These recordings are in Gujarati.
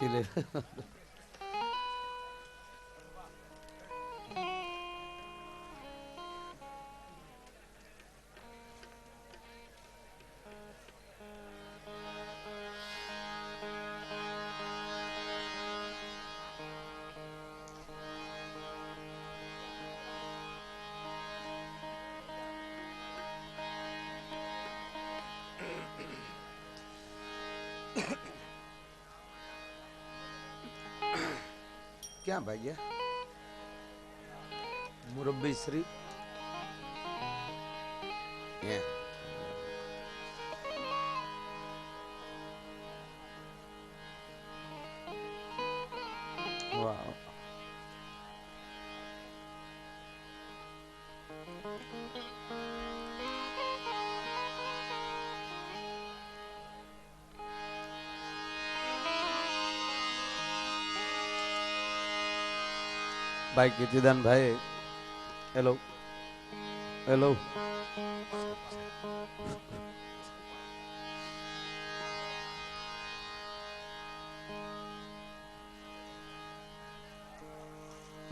ભલે ક્યાં ભાગ્યા મુરબ્બી શ્રી હે. ભાઈ કીર્તિદાન ભાઈ હેલો હેલો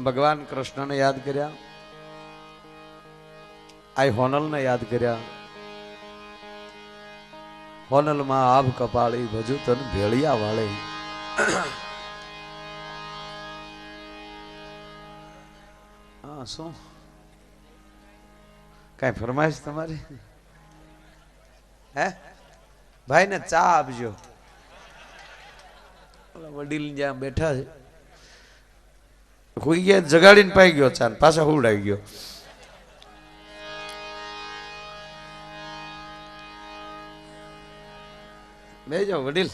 ભગવાન કૃષ્ણને યાદ કર્યા, આઈ હોનલને યાદ કર્યા, હોનલમાં આભ કપાળી ભજુ તન ભેળિયા વાળે. હા શું? કાંઈ ફરમાઈશ તમારી? હે? ભાઈને ચા આપજો. વડીલ જ્યાં બેઠા છે. હુઈ ગયા જગાડીને પાઈ ગયો ચા પાછા હુવડાવી ગયો. બે જાઓ વડીલ.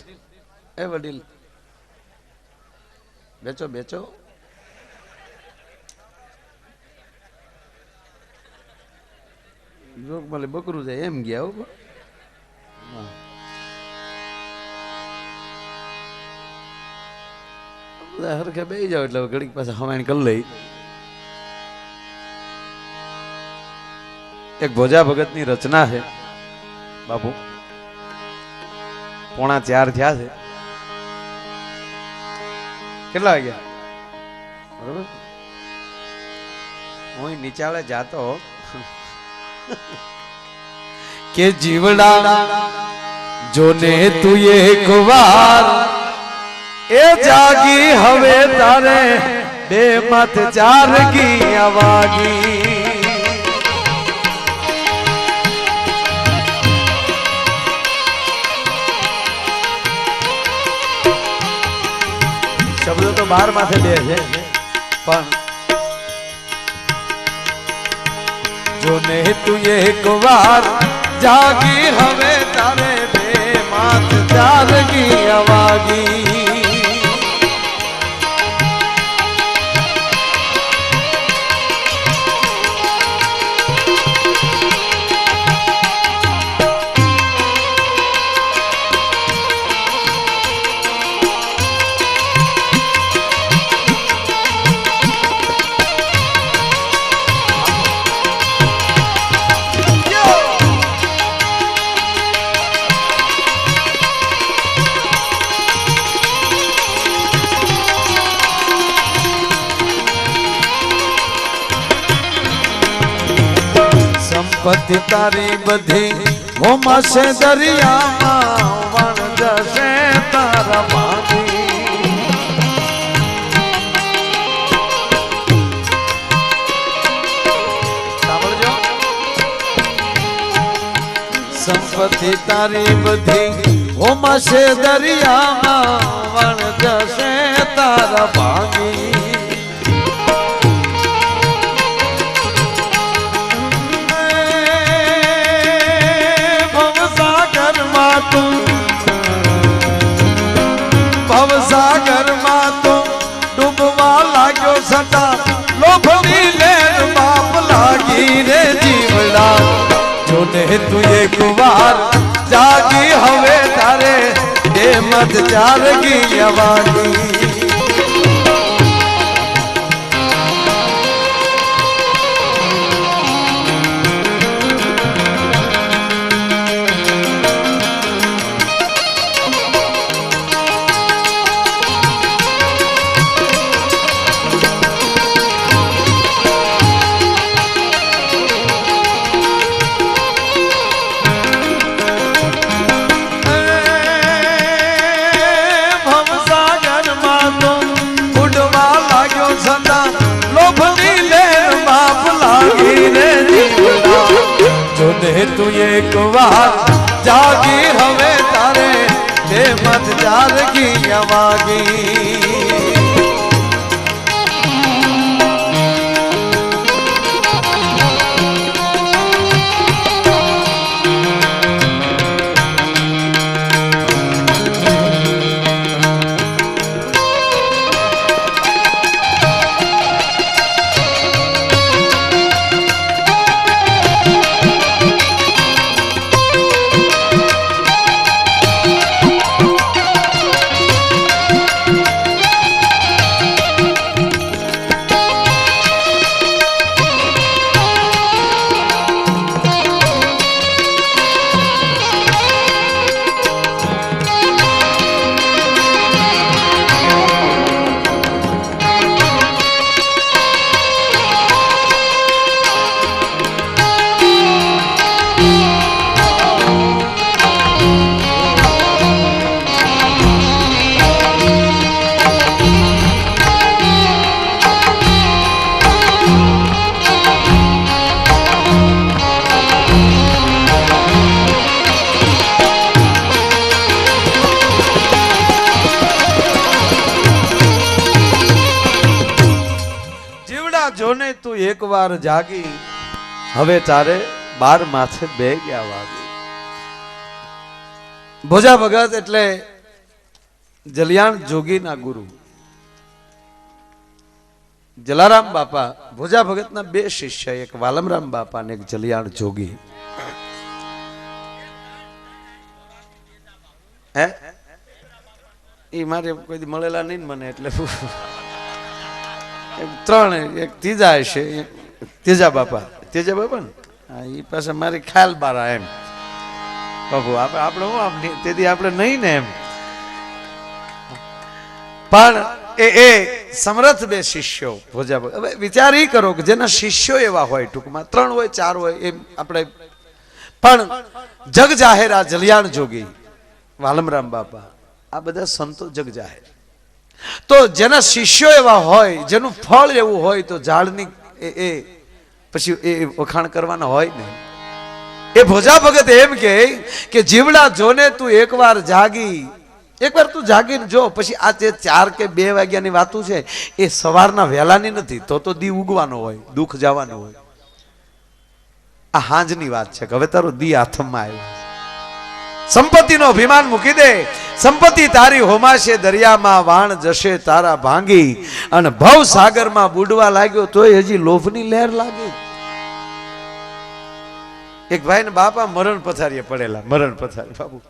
એ વડીલ. બેચો બેચો. જોક ભલે બકરું જાય એમ ગયા હો. બધા હરખે બે જાવ એટલે ઘડીક પાસે હવાણ કરી લઈ. એક ભોજા ભગતની રચના છે, બાપુ. પોણા ચાર થયા છે. કેટલા વાગ્યા? બરોબર. હું નીચાળે જાતો કે જીવડા જોને તું એક વાર એ જાગી હવે તારે બે મત જાગી અવાગી શબ્દો તો બાર માથે બે છે. પણ જોને તું એક વાર જાગી હવે તારે બે માત જાગી અવાગી. તારી બધી હોમાશે દરિયામાં, વણ જશે તારા સાંભળજો સંપત્તિ તારી બધી હોમાશે દરિયામાં, વણ જશે તારા જોને તું એક વાર જાગી હવે તારે એ મત જારગી અવાની જારગી એકવાર જાગી, હવે તારે બાર માથે બે ગયા વાગે. ભોજા ભગત એટલે જલિયાણ જોગીના ગુરુ. જલારામ બાપા, ભોજા ભગતના બે શિષ્ય, એક વાલમરામ બાપા અને એક જલિયાણ જોગી. હે? એ મારે કોઈ મળેલા નહીં મને એટલે એક ત્રણ એક ત્રીજા હશે. ત્રીજા તેજા બાપા. તેજા બાપા ને? એ પાસે મારી ખ્યાલ બારા એમ. બાપુ આપણે આપણે હું આમ તેથી આપણે નહીં ને એમ. પણ એ એ સમર્થ બે શિષ્યો ભોજા. હવે વિચાર એ કરો કે જેના શિષ્યો એવા હોય ટૂંકમાં ત્રણ હોય ચાર હોય એમ આપણે પણ જગ જાહેર આ જલિયાણ જોગી વાલમરામ બાપા આ બધા સંતો જગ જાહેર તો જેના શિષ્યો એવા હોય, જેનું ફળ એવું હોય, તો ઝાડની એ પછી એ વખાણ કરવાના હોય નહીં. એ ભોજા ભગત એમ કે જીવડા જોને તું એકવાર જાગી, એકવાર તું જાગીને જો, પછી આ જે ચાર કે બે વાગ્યાની વાતું છે, એ સવારના વહેલાની નથી, તો તો દી ઉગવાનો હોય, દુઃખ જવાનું હોય. આ હાંજની વાત છે, કે હવે તારો દી હાથમાં આવ્યો. સંપત્તિનો અભિમાન મૂકી દે સંપત્તિ તારી હોમાશે, દરિયામાં વાણ જશે, તારા ભાંગી. અને ભવ સાગરમાં બુડવા લાગ્યો તોય હજી લોભની લહેર લાગી. એક ભાઈ ને બાપા મરણ પથારીએ પડેલા, મરણ પથારી, બાપુ.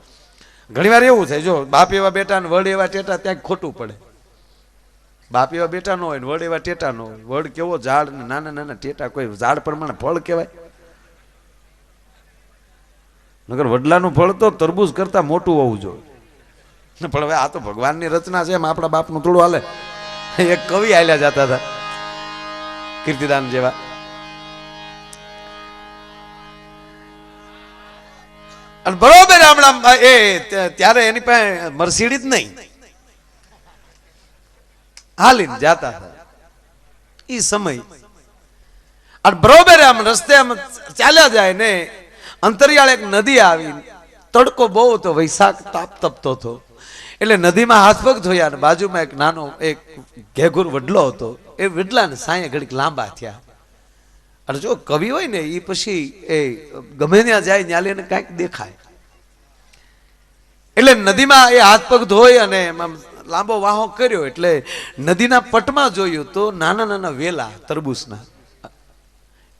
ઘણી વાર એવું થાય, જો બાપ એવા બેટા ને વડ એવા ટેટા ત્યાં ખોટું પડે. બાપ એવા બેટા નો હોય ને વડ એવા ટેટા નો હોય. વડ કેવો ઝાડ ને નાના નાના ટેટા, કોઈ ઝાડ પ્રમાણે ફળ કહેવાય. નગર વડલાનું ફળ તો તરબૂજ કરતા મોટું હોવું જોઈએ. પણ હવે આ તો ભગવાનની રચના છે, એમ આપણા બાપનું થોડું હાલે. એક કવિ હાલ્યા જતા હતા, કીર્તિદાન જેવા. અને બરોબર હમણાં એ ત્યારે એની પાસે મર્સિડીઝ નહીં. હાલીને જાતા હતા. એ સમય. અને બરોબર આમ રસ્તે આમ ચાલ્યા જાય ને, અંતરિયાળ એક નદી આવી તડકો બહુ હતો, વૈશાખ તાપ તપતો હતો. એટલે નદીમાં હાથ પગ ધોયા અને બાજુમાં એક નાનો એક ઘેઘુર વડલો હતો. એ વડલાને સાંયે ઘડીક લાંબા થયા. અને જો કવિ હોય ને એ પછી એ ગમે ત્યાં જાય ત્યાં એને કાંઈક દેખાય. એટલે નદીમાં એ હાથ પગ ધોઈ અને લાંબો વાહો કર્યો એટલે નદીના પટમાં જોયું તો નાના નાના વેલા તરબૂચના.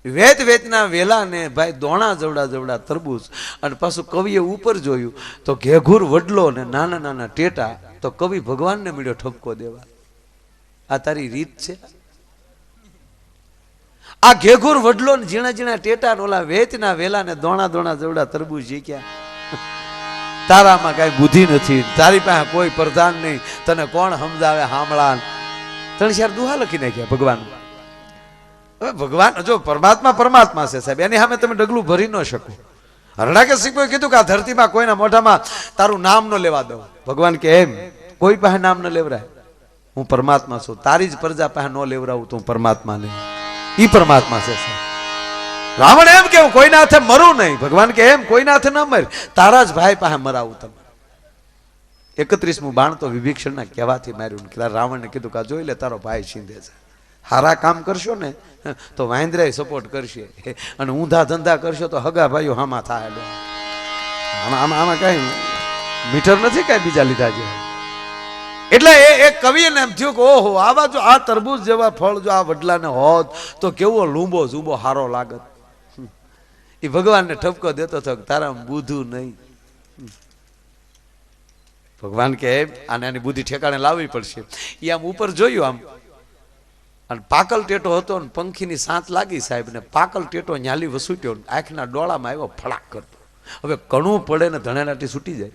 વેત વેતના વેલા ને ભાઈ દોણા જવડા જવડા તરબૂચ અને પાછું કવિએ ઉપર જોયું, તો ઘેઘુર વડલો ને નાના નાના ટેટા, તો કવિ ભગવાનને મળ્યો ઠપકો દેવા. આ તારી રીત છે? આ ઘેઘુર વડલો ને ઝીણા ઝીણા ટેટા ઓલા વેતના વેલા ને દોણા દોણા જવડા તરબૂચ જીક્યા તારામાં કઈ બુદ્ધિ નથી, તારી પાસે કોઈ પ્રધાન નહીં, તને કોણ સમજાવે હામળા ત્રણ ચાર દુહા લખી નાખ્યા ભગવાન. ભગવાન, જો પરમાત્મા પરમાત્મા છે સાહેબ, એની સામે તમે ડગલું ભરી ન શકો. હરણાકે સિંહ કીધું કે આ ધરતીમાં કોઈના મોઢામાં તારું નામ ન લેવા દઉં. ભગવાન કે એમ, કોઈ પાસે નામ ન લેવરાય. હું પરમાત્મા છું, તારી જ પ્રજા પાસે ન લેવરાવું તો હું પરમાત્મા નહીં ઈ પરમાત્મા છે સાહેબ. રાવણ એમ કેવું, કોઈના હાથે મરું નહીં. ભગવાન કે એમ, કોઈના હાથે ન મર. તારા જ ભાઈ પાસે મરાવું તમે. એકત્રીસમું બાણ તો વિભીક્ષણના કહેવાથી માર્યું. રાવણને કીધું કે જોઈ લે, તારો ભાઈ છીંધે છે. હારા કામ કરશો ને, તો વાંદરાય સપોર્ટ કરશે. અને ઊંધા ધંધા કરશો તો હગા ભાઈઓ હામાં થાય આમાં આમાં આમાં કાંઈ મીટર નથી કાંઈ બીજા લીધા છે એટલે એ એક કવિને એમ થયું કે, ઓહો આવા જો આ તરબૂજ જેવા ફળ જો આ વડલાને હોત, તો કેવો લૂંબો ઝૂંબો હારો લાગત. એ ભગવાનને ઠપકો દેતો હતો તારા બુધું નહીં. ભગવાન કે, આને આની બુદ્ધિ ઠેકાણે લાવવી પડશે. એ આમ ઉપર જોયું આમ. અને પાકલ ટેટો હતો ને પંખીની સાંત લાગી સાહેબ ને પાકલ ટેટો ન્યાલી વસૂટ્યો આંખના ડોળામાં આવ્યો ફળાક કરતો. હવે કણું પડે ને ધણેલાટી છૂટી જાય.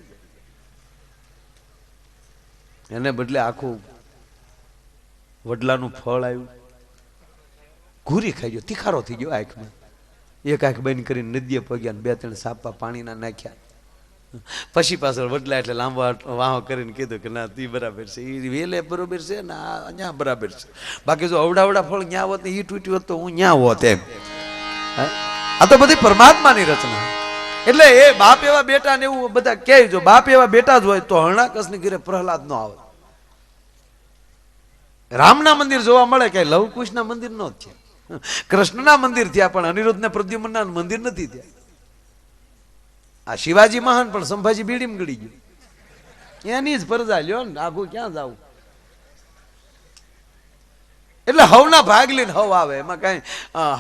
એને બદલે આખું વડલાનું ફળ આવ્યું. ઘૂરી ખાઈ ગયો, તિખારો થઈ ગયો આંખમાં. એક આંખ બંધ કરીને નદીએ પગ્યા બે ત્રણ સાપા પાણીના નાખ્યા. પછી પાછળ વડલા એટલે લાંબા વાહો કરીને કીધું કે ના, તી બરાબર છે. એ વેલે બરોબર છે ને અહીંયા બરાબર છે. બાકી જો અવડાવડા ફળ ન્યા હોત ને એ તૂટ્યું હોત તો હું ન્યા હોત એમ. આ તો બધી પરમાત્માની રચના. એટલે એ બાપ એવા બેટા ને એવું બધા કહે, જો બાપ એવા બેટા જ હોય તો હરણાકસની ઘરે પ્રહલાદ નો આવે. રામના મંદિર જોવા મળે કે લવકુશના મંદિર નો જ છે કૃષ્ણના મંદિર થયા પણ અનિરુદ્ધ ને પ્રદ્યુમનના મંદિર નથી થયા. આ શિવાજી મહાન, પણ સંભાજી બીડી ગળી ગયું. એની જ પરજા લ્યો ને આખું ક્યાં જવું એટલે હવના ભાગ લઈને હવ આવે, એમાં કઈ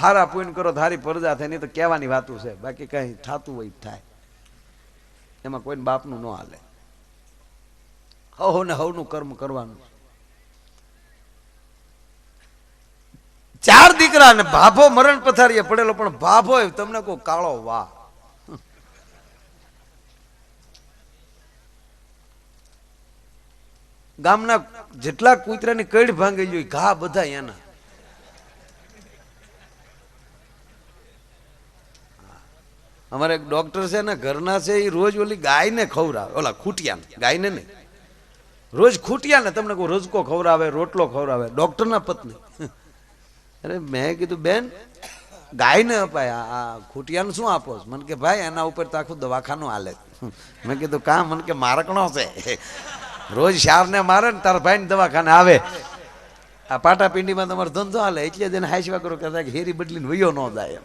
હારા પૂન કરો તો હારી પરજા થાય, નહીં તો કહેવાની વાતું છે. બાકી કઈ થતું હોય થાય. એમાં કોઈને બાપનું ન હાલે. હવ ને હવનું કર્મ કરવાનું ચાર દીકરા ને ભાભો મરણ પથારીએ પડેલો, પણ ભાભો તમને કોઈ કાળો વાહ ગામના જેટલા કૂતરાની કઈડ ભાંગી જોઈ ઘા બધા એના. અમારે એક ડોક્ટર છે ને, ઘરના છે એ રોજ ઓલી ગાયને ખવડાવે, ઓલા ખૂટિયાને, ગાયને નહીં. રોજ ખૂટિયાને, તમને કોઈ રોજકો ખવડાવે, રોટલો ખવડાવે, ડોક્ટરના પત્ની. અરે મેં કીધું, બેન, ગાયને અપાય, આ ખૂટિયાને શું આપો? મને કે, ભાઈ, એના ઉપર તો આખું દવાખાનું હાલે મેં કીધું, કા? મને કે, મારકણો છે. રોજ શારને મારે ને તારા ભાઈને દવાખાને આવે. આ પાટાપિંડીમાં તમારો ધંધો હાલે, એટલે જ એને હાઈસવા કરો, કહેતા કે હેરી બદલીને વયો ન જાય એમ.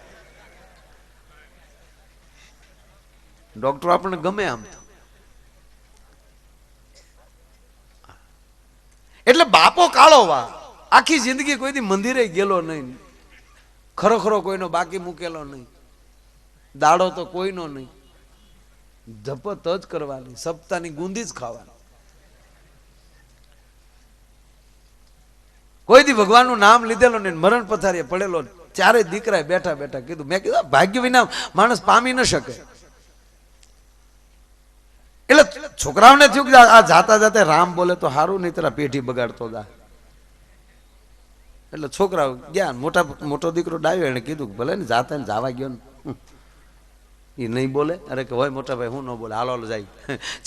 ડોક્ટરો આપણને ગમે આમ. એટલે બાપો કાળો વા. આખી જિંદગી કોઈથી મંદિરે ગયેલો નહીં. ખરો ખરો કોઈનો બાકી મૂકેલો નહીં. દાડો તો કોઈનો નહીં. જપત જ કરવાની, સપ્તાહની ગુંદી જ ખાવાની. કોઈ દી ભગવાનનું નામ લીધેલો ને મરણ પથારીએ પડેલો ચારે દીકરાએ બેઠા બેઠા કીધું, મેં કીધું ભાગ્ય વિના માણસ પામી ન શકે. એટલે છોકરાઓને થયું કે આ જાતા જાતે રામ બોલે તો સારું નહીં તારા પેઢી બગાડતો દા. એટલે છોકરાઓ ગયા, મોટા મોટો દીકરો ડાયો, એને કીધું ભલે ને જાતા ને જવા ગયો ને. એ નહીં બોલે. અરે કે હોય મોટા ભાઈ, હું ન બોલે. હાલો હાલો, જાય.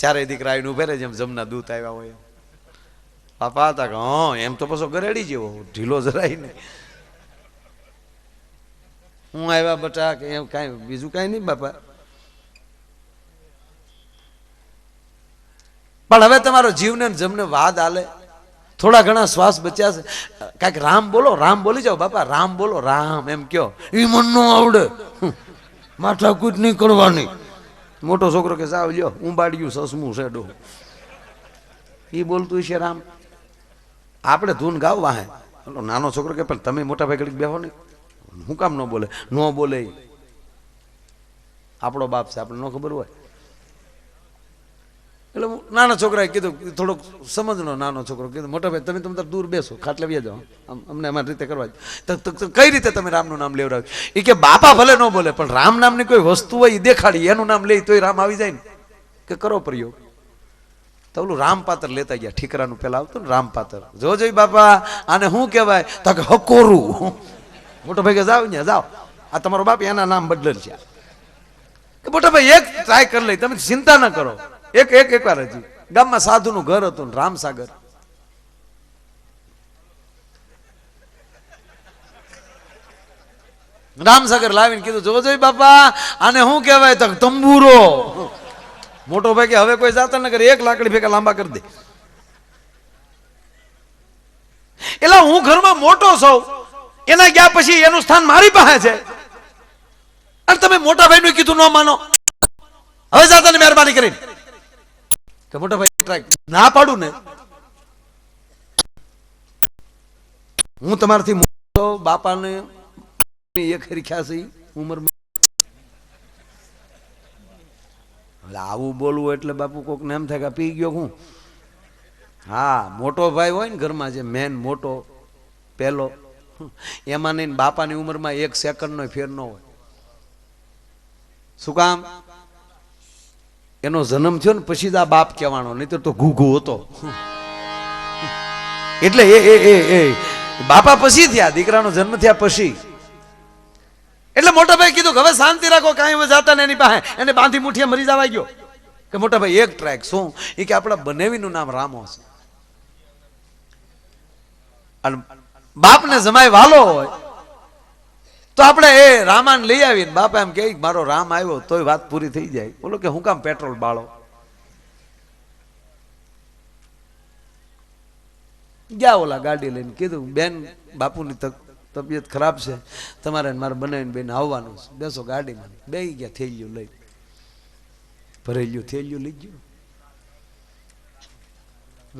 ચારેય દીકરા આવીને ઉભે રહે, જેમ જમના દૂત આવ્યા હોય એમ. પાપા હતા કે હા, એમ તો પાછો ગરેડી જેવો ઢીલો જરાય નહીં. હું આવ્યા બટા કે એમ કાંઈ, બીજું કાંઈ નહીં બાપા. પણ હવે તમારો જીવને જમને વાદ આલે. થોડા ઘણા શ્વાસ બચ્યા છે. કાંઈક રામ બોલો, રામ બોલી જાઓ બાપા, રામ બોલો, રામ, એમ કયો. એ મન નો આવડે. માથાકૂટ નહીં કરવાની મોટો છોકરો કે સાવ લ્યો, ઉંબાડ્યું સસમું છે ડો એ બોલતું છે રામ. આપણે ધૂન ગાવવા હે. એટલો નાનો છોકરો કે, પણ તમે મોટા ભાઈ ઘડીક બેહો ને. હું કામ ન બોલે ન બોલે આપણો બાપ છે આપણે ન ખબર હોય. એટલે નાના છોકરાએ કીધું, થોડોક સમજનો નાનો છોકરો, કીધું, મોટા ભાઈ, તમે તમે દૂર બેસો, ખાટલે વ્યા જાઓ. આમ, અમને અમારી રીતે કરવા. તો, તો- તો કઈ રીતે તમે રામનું નામ લેવડાવ્યું એ કે, બાપા ભલે ન બોલે, પણ રામ નામની કોઈ વસ્તુ હોય એ દેખાડી, એનું નામ લે, તોય રામ આવી જાય ને. કે કરો પ્રયોગ. તો ઓલું રામપાત્ર લેતા ગયા, ઠીકરાનું પેલા આવતું ને રામપાત્ર જોજો બાપા, આને શું કહેવાય? તો કે હકોરું. મોટો ભાઈ કે, જાઓ ને જાઓ. આ તમારો બાપ એના નામ બદલેલ છે. કે મોટો ભાઈ, એક ટ્રાય કરી લઈ, તમે ચિંતા ન કરો. એક એક એકવાર હજી. ગામમાં સાધુનું ઘર હતું ને રામસાગર રામસાગર લાવીને કીધું જોજો બાપા, આને શું કહેવાય? તો તંબુરો. મોટો ભાઈ કે હવે કોઈ જાતા ન કરે, એક લાકડી ભેગા લાંબા કરી દે. એટલે હું ઘરમાં મોટો છું, એના ગયા પછી એનું સ્થાન મારી પાસે છે. અને તમે મોટા ભાઈનું કીધું ન માનો. હવે જાતા ને મહેરબાની કરીને. કે મોટા ભાઈ ના પાડું ને. હું તમારાથી મોટો બાપાને એક હરીખ્યા છે, ઉંમરમાં એટલે આવું બોલવું એટલે બાપુ કોકને એમ થાય કે પી ગયો હું. હા, મોટો ભાઈ હોય ને ઘરમાં જે મેન મોટો, પહેલો, એમાં નહીં બાપાની ઉંમરમાં એક સેકન્ડનો ફેર ન હોય. શું કામ? એનો જન્મ થયો ને પછી જ આ બાપ કહેવાનો નહીં તો ઘૂઘુ હતો. એટલે એ એ એ, બાપા પછી થયા, દીકરાનો જન્મ થયા પછી. એટલે મોટા ભાઈ કીધું હવે શાંતિ રાખો, કાંઈ હવે જાતા ને એની પાસે. એને બાંધી મુઠીએ મરી જવા ગયો. કે મોટા ભાઈ એક ટ્રેક શું? એ કે આપણા બનેવીનું નામ રામો છે. અને બાપને જમાય વાલો હોય, તો આપણે એ રામાન લઈ આવીને બાપા એમ કે મારો રામ આવ્યો, તોય વાત પૂરી થઈ જાય. બોલો કે, હું કામ પેટ્રોલ બાળો? ગયા ઓલા ગાડી લઈને કીધું, બેન, બાપુની તક તબિયત ખરાબ છે. તમારે મારે બનાવીને બેન આવવાનું છે. બેસો ગાડીમાં. બે ગયા થેલ્યું લઈ. ભરેલું થેલ્યું લઈ ગયું.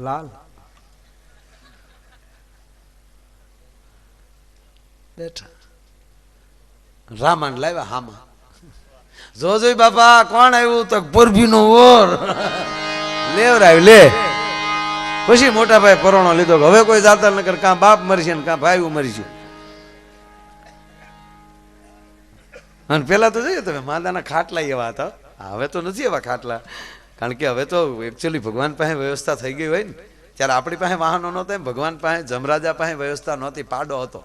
લાલ. બેઠા. રામાન લાવ્યા હામાં. જોજો બાપા, કોણ આવ્યું? તો પરભીનો ઓર. લેવરાય, લે. પછી મોટા ભાઈ પરોણો લીધો હવે કોઈ જાતા નગર કાં બાપ મરશે ને કાં ભાઈ મરશે. અને પેલા તો જોઈએ તમે, માદાના ખાટલા એવા હતા. હવે તો નથી એવા ખાટલા. કારણ કે હવે તો એકચ્યુઅલી ભગવાન પાસે વ્યવસ્થા થઈ ગઈ હોય ને. ત્યારે આપણી પાસે વાહનો નહોતા એમ, ભગવાન પાસે, જમરાજા પાસે વ્યવસ્થા નહોતી, પાડો હતો.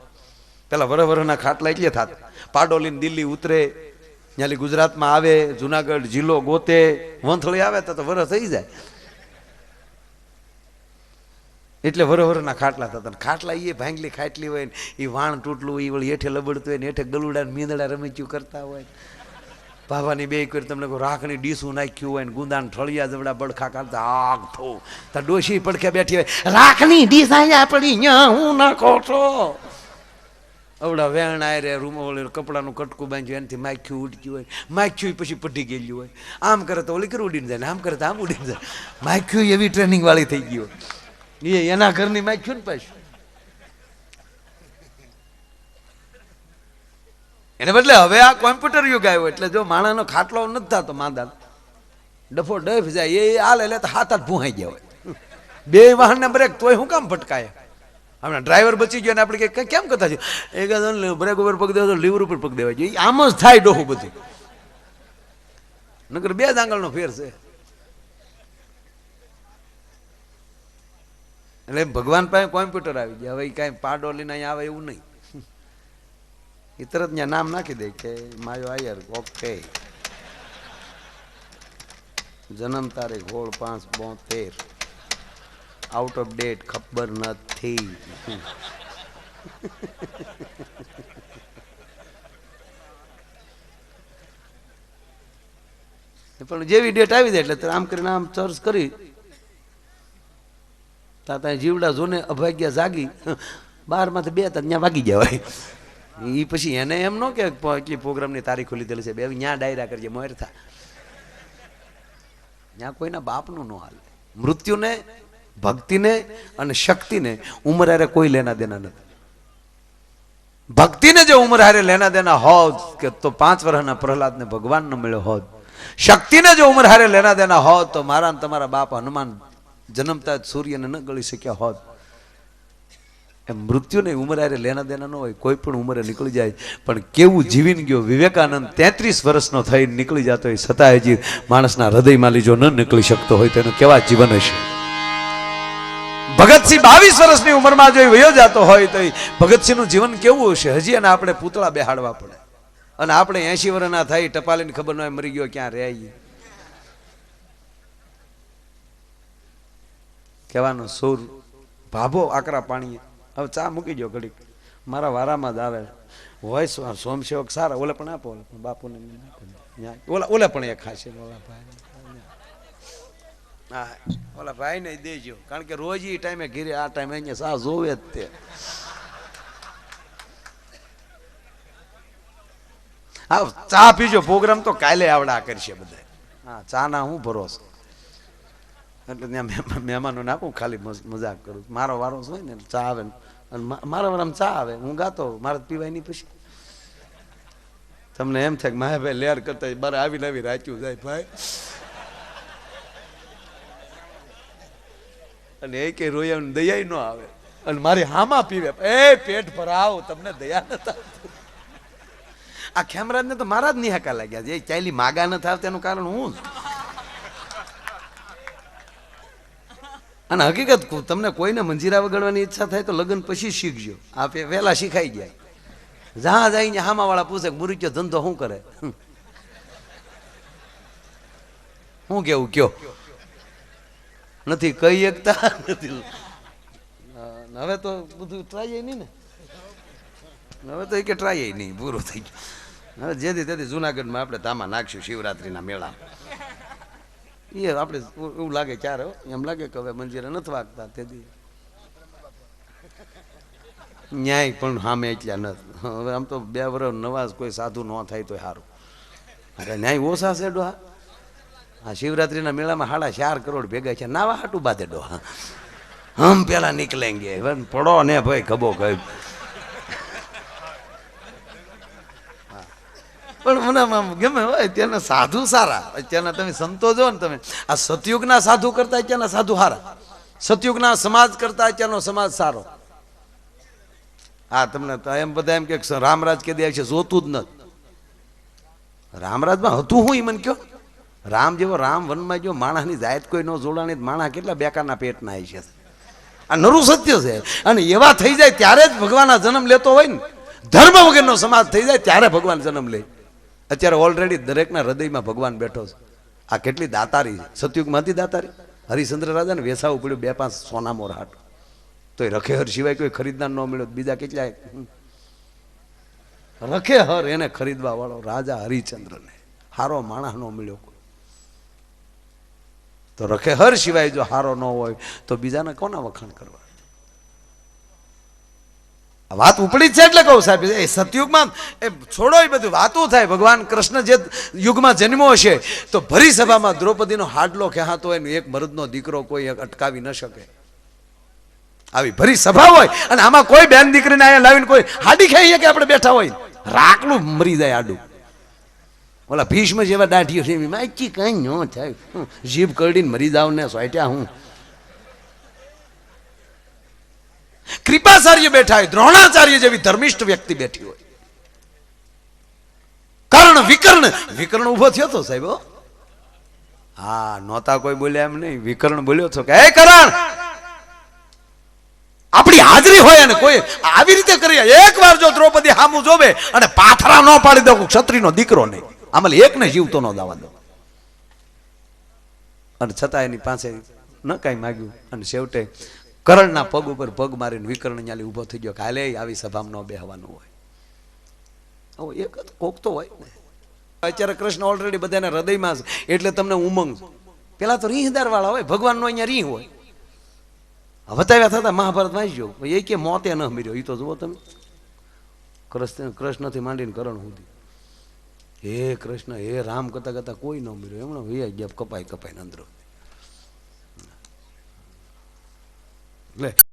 પેલા વર વરના ખાટલા એટલે થાત. પાડો લઈને દિલ્હી ઉતરે, ત્યાંથી ગુજરાતમાં આવે, જુનાગઢ જિલ્લો ગોતે, વંથળી આવે તો વર થઈ જાય. એટલે વરોવરના ખાટલા થતા ખાટલા એ ભાંગલી ખાટલી હોય ને એ વાણ તૂટલું એ વળી હેઠે લબડતું હોય ને, હેઠે ગલુડા મીંદડા રમીચ્યું કરતા હોય બાબાની બે કરી તમને રાખની ડીસું નાખ્યું હોય ને, ગુંદાન ઠળિયા જવડા બડખા કાઢતા, આગ થો. તાર ડોશી પડખે બેઠી હોય રાખની ડીસ અહીંયા પડી હું નાખો છો? અવડા વેણ આય રે રૂમ ઓલે કપડાનું કટકું બાંધ્યું, એનાથી માખ્યું ઉડક્યું હોય. માખ્યું પછી પડી ગયેલું હોય. આમ કરે તો ઓલી કરી ઉડીને જાય આમ કરે તો આમ ઉડીને જાય. માખ્યું એવી ટ્રેનિંગ વાળી થઈ ગયું હોય. એ એના ઘરની માખ્યું ને પાછું. એને બદલે હવે આ કોમ્પ્યુટર યુગ આવ્યો, એટલે જો માણાનો ખાટલો નથી થતો માંદા. ડફો ડફ જાય, એ હાલ, એટલે તો હાથ હાથ ભૂહાઈ ગયા હોય. બે વાહન બ્રેક, તોય હું કામ ભટકાય? હમણાં ડ્રાઈવર બચી ગયો ને આપણે કે કેમ કરતા છે? એક બ્રેક ઉપર પગ દેવા તો લીવર ઉપર પગ દેવા જોઈએ આમ જ થાય ડોહું બધું. નકર બે જ આંગળનો ફેર છે. એટલે ભગવાન પાસે કોમ્પ્યુટર આવી ગયા. હવે કાંઈ પાડો લઈને અહીંયા આવે એવું નહીં. એ તરત ત્યાં નામ નાખી દે કે માયો આયર, ઓકે. જન્મ તારીખ હોળ પાંચ બોતેર. આઉટ ઓફ ડેટ ખબર નથી. પણ જેવી ડેટ આવી જાય એટલે આમ કરીને આમ સર્ચ કરી તાતા જીવડા જોને અભાગ્યા જાગી. બારમાંથી બે હતા, ત્યાં વાગી ગયા હોય. એ પછી એને એમ ન કે એટલી પ્રોગ્રામની તારીખો લીધેલી છે. બે ત્યાં ડાયરા કરજે, મોર થા. ત્યાં કોઈના બાપનું ન હાલે. મૃત્યુને, ભક્તિને અને શક્તિને ઉંમર હારે કોઈ લેના દેના નથી. ભક્તિને જો ઉંમર હારે લેના દેના હોત કે તો પાંચ વર્ષના પ્રહલાદને ભગવાન ન મળ્યો હોત. શક્તિને જો ઉંમર હારે લેના દેના હોત તો મારા તમારા બાપ હનુમાન જન્મતા જ સૂર્યને ન ગળી શક્યા હોત. એમ મૃત્યુને ઉંમર હારે લેના દેના ન હોય, કોઈ પણ ઉંમરે નીકળી જાય. પણ કેવું જીવીને ગયો? વિવેકાનંદ તેત્રીસ વર્ષનો થઈ નીકળી જતો હોય, છતાં હજી માણસના હૃદયમાં લીજો ન નીકળી શકતો હોય, તેનું કેવા જીવન હશે? ભગતસિંહ બાવીસ વર્ષની ઉંમરમાં જો વયો જતો હોય, તો ભગતસિંહનું જીવન કેવું હશે? હજી એને આપણે પૂતળા બેહાડવા પડે. અને આપણે એસી વર્ષના થાય ટપાલીને ખબર ન હોય, મરી ગયો ક્યાં રહે કહેવાનો સુર ભાભો આકરા પાણીએ. હવે ચા મૂકી દો ઘડીક. મારા વારામાં જ આવે. હોય સ્વ- સોમસેવક સારા. ઓલે પણ આપો, ઓલે બાપુને ઓલા ઓલે પણ એ ખાશે. ઓલા ભાઈ હા, ઓલા ભાઈ ને દેજો. કારણ કે રોજ એ ટાઈમે ઘીરે, આ ટાઈમે અહીંયા સા જોવે જ તે. હા ચા પીજો. પ્રોગ્રામ તો કાલે આવડા કરશે બધા હા ચા ના હું ભરોસો? એટલે ત્યાં મહેમાનો નાખું, ખાલી મજાક કરું. મારો વારો શું ને, ચા આવે અને મારા વારામાં ચા આવે. હું ગાતો, મારે પીવાય નહીં પછી. તમને એમ થાય કે માહે ભાઈ લેર કરતા બારે આવી આવી રાચ્યું જાય ભાઈ. અને એ કે રોયા દયા ન આવે. અને મારી હામાં પીવે. એ પેટ ભરાવ તમને દયા ન આવતી આ ખેમરાજને તો મારા જ નિહાકા લાગ્યા છે. ચાલી માગા ન થાય તેનું કારણ હું અને હકીકત તમને કોઈને મંજીરા વગાડવાની ઈચ્છા થાય તો લગ્ન પછી શીખજો. આપે વહેલા શીખાઈ જાય. જ્યાં જઈને હામા વાળા પૂછે મુરીચો ધંધો શું કરે? શું કેવું, કયો? નથી કહી એકતા નથી. હવે તો બધું ટ્રાય નહીં ને. હવે તો એ કે ટ્રાય નહીં પૂરું થઈ ગયું. હવે જેથી તેથી જુનાગઢમાં આપણે તામાં નાખશું શિવરાત્રીના મેળા એ આપણે એવું લાગે ક્યારે એમ લાગે કે હવે મંજીરે નથી વાગતા તેથી ન્યાય પણ સામે એટલા નથી. હવે આમ તો બે વર્ષ નવાજ કોઈ સાધુ ન થાય તો સારું અરે ન્યાય ઓછા છે ડોહા. આ શિવરાત્રીના મેળામાં સાડા ચાર કરોડ ભેગા છે નાવા હાટું બાદે ડોહા. હમ પેલા નીકળેંગે પડો ને ભાઈ ખબો કઈ પણ મને ગમે હોય, અત્યારના સાધુ સારા. અત્યારના તમે સંતો જો ને તમે, આ સતયુગના સાધુ કરતા અત્યારના સાધુ સારા સતયુગના સમાજ કરતા અત્યારનો સમાજ સારો. હા, તમને તો એમ બધા એમ કે રામરાજ કે દે છે, જોતું જ નથી. રામરાજમાં હતું હું ઈ મને કયો? રામ જેવો રામ વનમાં જો માણસની જાયત કોઈ ન જોડાણી માણા કેટલા બેકારના પેટના આવી છે આ નરું સત્ય છે. અને એવા થઈ જાય ત્યારે જ ભગવાનના જન્મ લેતો હોય ને. ધર્મ વગરનો સમાજ થઈ જાય ત્યારે ભગવાન જન્મ લે. અત્યારે ઓલરેડી દરેકના હૃદયમાં ભગવાન બેઠો છે. આ કેટલી દાતારી છે? સતયુગમાંથી દાતારી? હરિશ્ચંદ્ર રાજાને વેસાવું પડ્યું બે પાંચ સોના મોર હાટ. તો એ રખેહર સિવાય કોઈ ખરીદનાર ન મળ્યો. બીજા કેટલા રખેહર એને ખરીદવા વાળો રાજા હરિચંદ્રને હારો માણસ ન મળ્યો તો તો રખેહર સિવાય જો હારો ન હોય, તો બીજાને કોના વખાણ કરવા? વાત ઉપડી જ છે એટલે કહું સાહેબ, એ સતયુગમાં એ છોડો એ બધું વાતો થાય, ભગવાન કૃષ્ણ જે યુગમાં જન્મો હશે, તો ભરી સભામાં દ્રૌપદીનો હાડલો ખેહાતો હોય ને એક મરદનો દીકરો કોઈ અટકાવી ન શકે. આવી ભરી સભા હોય, અને આમાં કોઈ બેન દીકરીને અહીંયા લાવીને કોઈ હાડી ખાઈએ કે આપણે બેઠા હોય? રાકલું મરી જાય આડું. ઓલા ભીષ્મ જેવા દાઢીઓ છે, એમાં કઈ ન થાય. જીભ કરડીને મરી જાવ ને સોટ્યા હું. કૃપાચાર્ય બેઠા હોય, દ્રોણાચાર્ય જેવી ધર્મિષ્ઠ વ્યક્તિ બેઠી હોય. કર્ણ વિકર્ણ વિકર્ણ ઊભો થયો તો સાહેબ, હા. નહોતા કોઈ બોલ્યા એમ નહીં. વિકર્ણ બોલ્યો છો કે, હે કરણ, આપણી હાજરી હોય અને કોઈ આવી રીતે કરીએ એક વાર જો દ્રૌપદી હામું જોવે અને પાથરા ન પાડી દો ક્ષત્રિયનો દીકરો નહીં. આમાં એકને જીવતો ન દાવા દો અને છતાં એની પાસે ન કાંઈ માગ્યું. અને છેવટે કરણના પગ ઉપર પગ મારીને વિકર્ણ ન્યાલી ઊભો થઈ ગયો કે આવી સભામાં ન બેહવાનું હોય. આવો એક કોક તો હોય ને. અત્યારે કૃષ્ણ ઓલરેડી બધાને હૃદયમાં છે એટલે તમને ઉમંગ. પેલા તો રીહદાર વાળા હોય, ભગવાનનો અહીંયા રીહ હોય. બતાવ્યા થતા મહાભારત વાંચજો એ કે મોતે ન મર્યો એ તો જુઓ તમે. કૃષ્ણ, કૃષ્ણથી માંડીને કરણ સુધી. હે કૃષ્ણ, હે રામ કરતા કરતા કોઈ ન મર્યો એમણે વૈયા ગયા કપાઈ કપાઈ અંદર. inglés.